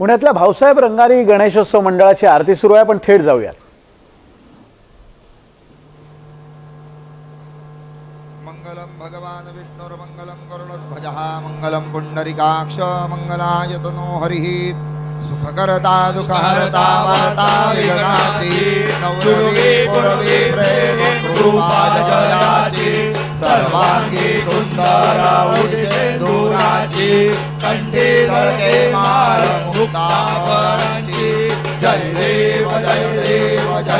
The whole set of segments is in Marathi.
पुण्यातल्या भाऊसाहेब रंगारी गणेशोत्सव मंडळाची आरती सुरू आहे पण थेट जाऊयात. मंगलम भगवान विष्णुर्मङ्गलं गरुडध्वजः पुंडरिकाक्ष मंगलाय तनो हरिः। सुखकरता दुःखहर्ता वार्ता विघ्नाची नवदुर्गे पुरवी प्रेम कृपा जयाची सर्वांगी सुंदरा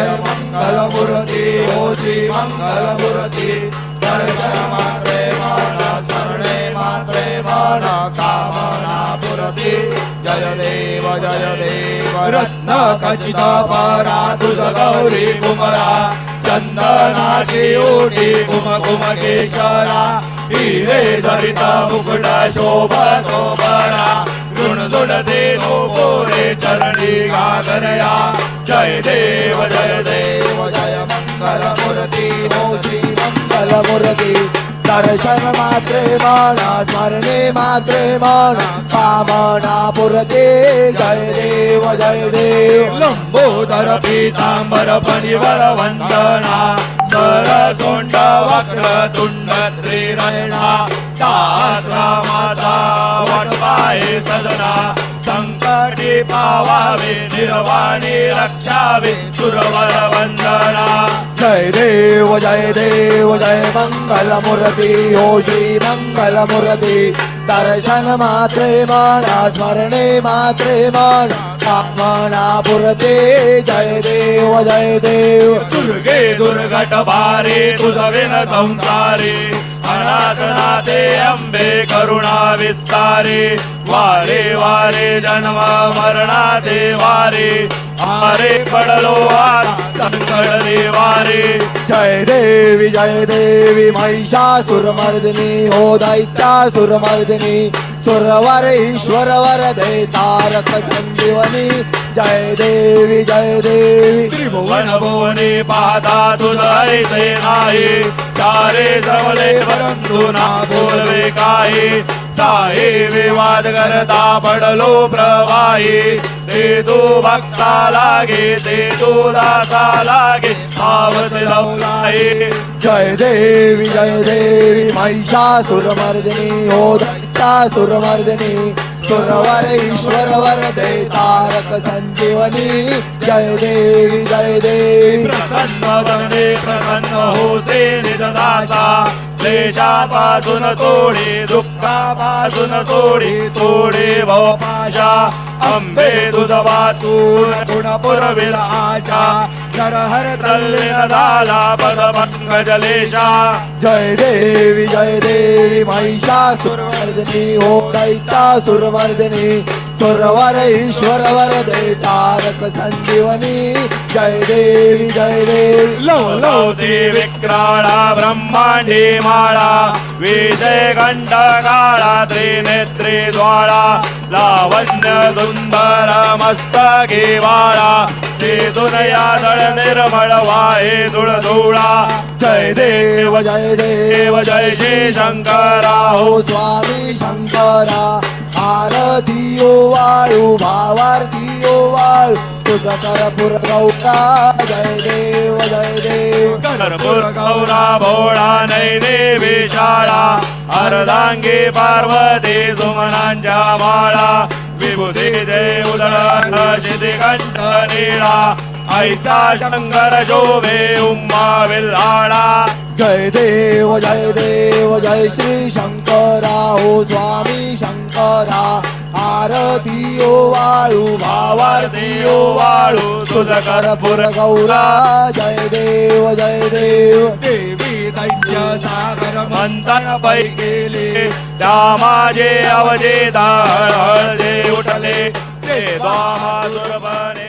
जय मंगलमूर्ती ओजी मंगलमूर्ती दर्शन मात्रे माना स्मरणे मात्रे माना कामना पुरती। जय देव जय देव रत्न खचित परा तुझ गौरी कुमरा चंदनाची ओटी कुम कुम केशरा हिरे धरित मुकुट शोभतो बरा गुण दे नो पोरे चरणी गागरया जय देव जय देव जय मंगल मूर्ती हो श्री मंगल मूर्ती दर्शन मात्रे मन स्मरणे मात्रे मन कामना पुरते. जय देव जय देव. लंबोदर पीतांबर परिवर वंदना. सरसोंड वक्र तुंड त्रिनयना निर्वाणी रक्षावे सुरवर वंदना। जय देव जय देव जय मंगल मूर्ती हो श्री मंगल मूर्ती दर्शन मात्रे मन स्मरणे मात्रे मन। कामना पुरते जय देव जय देव। दुर्गे दुर्घट भारे तुझ विन संसारे। अनाथनाथे अंबे करुणा विस्तारे वारे वारे जन्म मरणा वारे आरे पडलो आरा वारे जय देवी जय देवी महिषासुरमर्दिनी हो दैत्यासुरमर्दिनी सुरवर ईश्वरवर दे तारक संजीवनी जय देवी जय देवी। त्रिभुवन भुवनी पाहता तुझ नाही। चारे श्रवले परंतु ना बोलवे काही। साहे विवाद करता पडलो प्रवाही। ते तू भक्ता लागे ते तू दासा लागे पावत लागे जय देवी जय देवी महिषासुरमर्दिनी हो दैत्यासुरमर्दिनी सुरवर ईश्वरवर दे तारक संजीवनी जय देवी जय देवी प्रसन्न वदने प्रसन्न होसे निजदासा क्लेशापासून तोडे दुःखापासून तोडे तोडे भवपाशा। अंबे तुझ वाचून गुण पुरविल आशा। नर हर तल्लीन झाला पद पंकजलेशा जय देवी जय देवी। महिषासुरमर्दिनी हो दैत्यासुरमर्दिनी सुरवर ईश्वर वर तारक संजीवनी. जय देवी जय देवी. लव लव देवी विक्राळा ब्रह्मांडी माळा विजय गंड काळा त्रिनेत्री द्वारा लावण्य सुंदर मस्तके वाळा ते दुनया दळ निर्मळ वाहे धुळधुळा जय देव जय देव जय श्री शंकरा। हो स्वामी शंकरा आरतीयो वाळू भावारतीयो वाळू। तुझ करपुर गौरा जय देव जय देव। करपुर गौरा भोळा नैने शाळा अर्धांगी पार्वती सुमनांच्या माळा। जय शंकर उम्मा विल्हाळा जय देव जय देव जय श्री शंकरा हो स्वामी शंकरा। आरतीयो वाळू भावारतीयो वाळू तुझ करपुर गौरा। जय देव जय देव। देवी दैत्य सागर मंथन पै गेले त्या माझे अवजे दाळ हळदे उठले. ते द्वामा दुर्बने